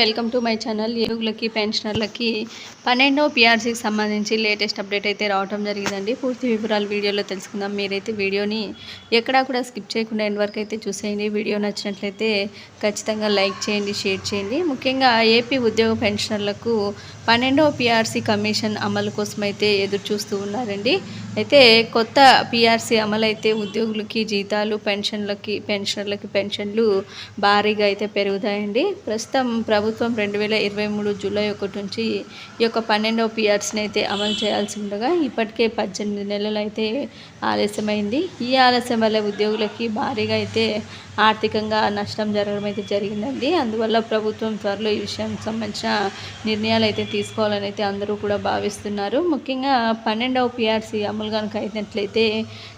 Welcome to my channel. ఏనుగులకి పెన్షనర్లకి పన్నెండో పిఆర్సీకి సంబంధించి లేటెస్ట్ అప్డేట్ అయితే రావడం జరిగిందండి. పూర్తి వివరాలు వీడియోలో తెలుసుకుందాం. మీరైతే వీడియోని ఎక్కడా కూడా స్కిప్ చేయకుండా ఎండ్ వరకు అయితే చూసేయండి. వీడియో నచ్చినట్లయితే ఖచ్చితంగా లైక్ చేయండి షేర్ చేయండి. ముఖ్యంగా ఏపీ ఉద్యోగ పెన్షనర్లకు పన్నెండవ పిఆర్సీ కమిషన్ అమలు కోసం అయితే ఎదురు చూస్తూ ఉన్నారండి. అయితే కొత్త పిఆర్సీ అమలు అయితే ఉద్యోగులకి జీతాలు పెన్షన్లకి పెన్షనర్లకి పెన్షన్లు భారీగా అయితే పెరుగుతాయండి. ప్రస్తుతం ప్రభుత్వం రెండు వేల ఇరవై మూడు జూలై ఒకటి నుంచి ఈ యొక్క పన్నెండవ పిఆర్సీని అయితే అమలు చేయాల్సి ఉండగా ఇప్పటికే పద్దెనిమిది నెలలు అయితే ఆలస్యమైంది. ఈ ఆలస్యం వల్ల ఉద్యోగులకి భారీగా అయితే ఆర్థికంగా నష్టం జరగడం అయితే జరిగిందండి. అందువల్ల ప్రభుత్వం త్వరలో ఈ విషయానికి సంబంధించిన నిర్ణయాలు అయితే తీసుకోవాలని అయితే అందరూ కూడా భావిస్తున్నారు. ముఖ్యంగా పన్నెండవ పిఆర్సీ అమలు కనుక అయినట్లయితే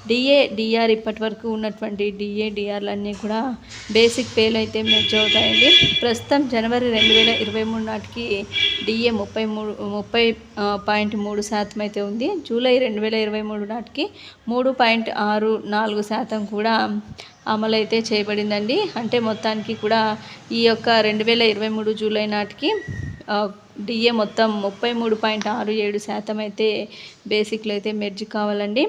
డిఏ డిఆర్ ఇప్పటి వరకు ఉన్నటువంటి డిఏ డిఆర్లన్నీ కూడా బేసిక్ పేలు అయితే మెర్జ్ అవుతాయండి ప్రస్తుతం జనవరి రెండు వేల ఇరవై మూడు నాటికి డిఏ ముప్పై మూడు ముప్పై పాయింట్ మూడు శాతం అయితే ఉంది. జూలై రెండు వేల ఇరవై మూడు నాటికి మూడు పాయింట్ ఆరు నాలుగు శాతం కూడా అమలైతే చేయబడిందండి. అంటే మొత్తానికి కూడా ఈ యొక్క రెండు వేల ఇరవై మూడు జూలై నాటికి డిఏ మొత్తం ముప్పై మూడు పాయింట్ ఆరు ఏడు శాతం అయితే బేసిక్లో అయితే మెర్జ్ కావాలండి.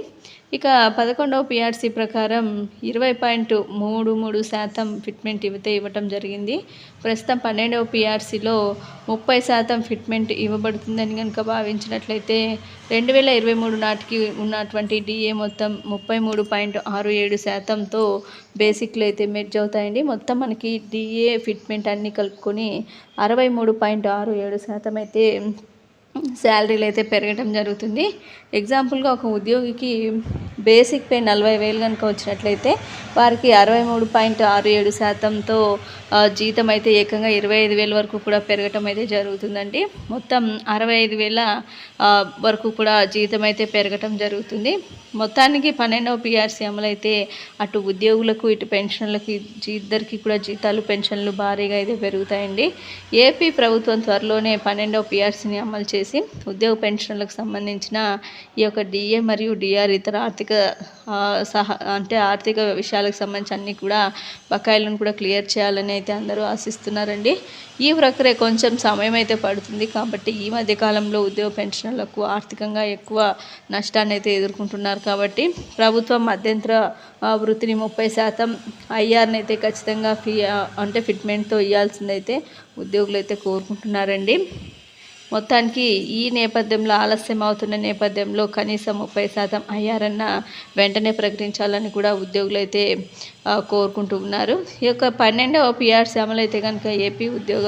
ఇక పదకొండవ పిఆర్సీ ప్రకారం ఇరవై పాయింట్ మూడు మూడు శాతం ఫిట్మెంట్ ఇవితే ఇవ్వటం జరిగింది. ప్రస్తుతం పన్నెండవ పిఆర్సీలో ముప్పై శాతం ఫిట్మెంట్ ఇవ్వబడుతుందని కనుక భావించినట్లయితే రెండు వేల ఇరవై మూడు నాటికి ఉన్నటువంటి డిఏ మొత్తం ముప్పై మూడు పాయింట్ ఆరు ఏడు శాతంతో బేసిక్లు అయితే మెర్జ్ అవుతాయండి. మొత్తం మనకి డిఏ ఫిట్మెంట్ అన్నీ కలుపుకొని అరవై మూడు పాయింట్ ఆరు ఏడు శాతం అయితే శాలరీలు అయితే పెరగడం జరుగుతుంది. ఎగ్జాంపుల్గా ఒక ఉద్యోగికి బేసిక్ పే నలభై వేలు కనుక వచ్చినట్లయితే వారికి అరవై మూడు పాయింట్ ఆరు ఏడు శాతంతో జీతం అయితే ఏకంగా ఇరవై ఐదు వేల వరకు కూడా పెరగటం అయితే జరుగుతుందండి. మొత్తం అరవై ఐదు వేల వరకు కూడా జీతం అయితే పెరగటం జరుగుతుంది. మొత్తానికి పన్నెండవ పిఆర్సీ అమలైతే అటు ఉద్యోగులకు ఇటు పెన్షన్లకి ఇద్దరికి కూడా జీతాలు పెన్షన్లు భారీగా అయితే పెరుగుతాయండి. ఏపీ ప్రభుత్వం త్వరలోనే పన్నెండవ పిఆర్సీని అమలు చేసి ఉద్యోగ పెన్షన్లకు సంబంధించిన ఈ యొక్క డిఏ మరియు డిఆర్ ఇతర ఆర్థిక సహ అంటే ఆర్థిక విషయాలకు సంబంధించి అన్నీ కూడా బకాయిలను కూడా క్లియర్ చేయాలని అయితే అందరూ ఆశిస్తున్నారండి. ఈ ప్రక్రియ కొంచెం సమయం అయితే పడుతుంది కాబట్టి ఈ మధ్య కాలంలో ఉద్యోగ పెన్షన్లకు ఆర్థికంగా ఎక్కువ నష్టాన్ని అయితే ఎదుర్కొంటున్నారు కాబట్టి ప్రభుత్వం మధ్యంతర వృత్తిని ముప్పై శాతం ఐఆర్ని అయితే ఖచ్చితంగా ఫీ అంటే ఫిట్మెంట్తో ఇవ్వాల్సిందైతే ఉద్యోగులు అయితే కోరుకుంటున్నారండి. మొత్తానికి ఈ నేపథ్యంలో ఆలస్యం అవుతున్న నేపథ్యంలో కనీసం ముప్పై శాతం అయ్యారన్న వెంటనే ప్రకటించాలని కూడా ఉద్యోగులు అయితే కోరుకుంటూ ఉన్నారు. ఈ యొక్క పన్నెండవ పిఆర్సీ అమలు అయితే కనుక ఏపీ ఉద్యోగ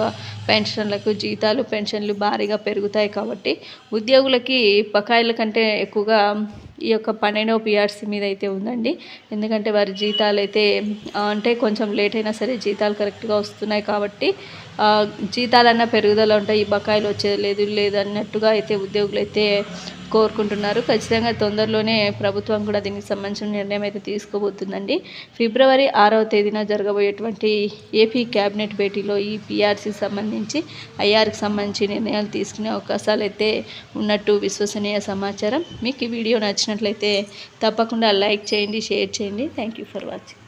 పెన్షన్లకు జీతాలు పెన్షన్లు భారీగా పెరుగుతాయి కాబట్టి ఉద్యోగులకి బకాయిల కంటే ఎక్కువగా ఈ యొక్క పన్నెండవ పిఆర్సీ మీద అయితే ఉందండి. ఎందుకంటే వారి జీతాలు అయితే అంటే కొంచెం లేట్ అయినా సరే జీతాలు కరెక్ట్గా వస్తున్నాయి కాబట్టి జీతాలన్నా పెరుగుదల ఉంటాయి ఈ బకాయిలు వచ్చేది లేదు లేదు అన్నట్టుగా అయితే ఉద్యోగులు అయితే కోరుకుంటున్నారు. ఖచ్చితంగా తొందరలోనే ప్రభుత్వం కూడా దీనికి సంబంధించిన నిర్ణయం అయితే తీసుకోబోతుందండి. ఫిబ్రవరి ఆరవ తేదీన జరగబోయేటువంటి ఏపీ క్యాబినెట్ భేటీలో ఈ పీఆర్సీకి సంబంధించి ఐఆర్కి సంబంధించి నిర్ణయాలు తీసుకునే అవకాశాలు అయితే ఉన్నట్టు విశ్వసనీయ సమాచారం. మీకు ఈ వీడియో నచ్చినట్లయితే తప్పకుండా లైక్ చేయండి షేర్ చేయండి. Thank you for watching.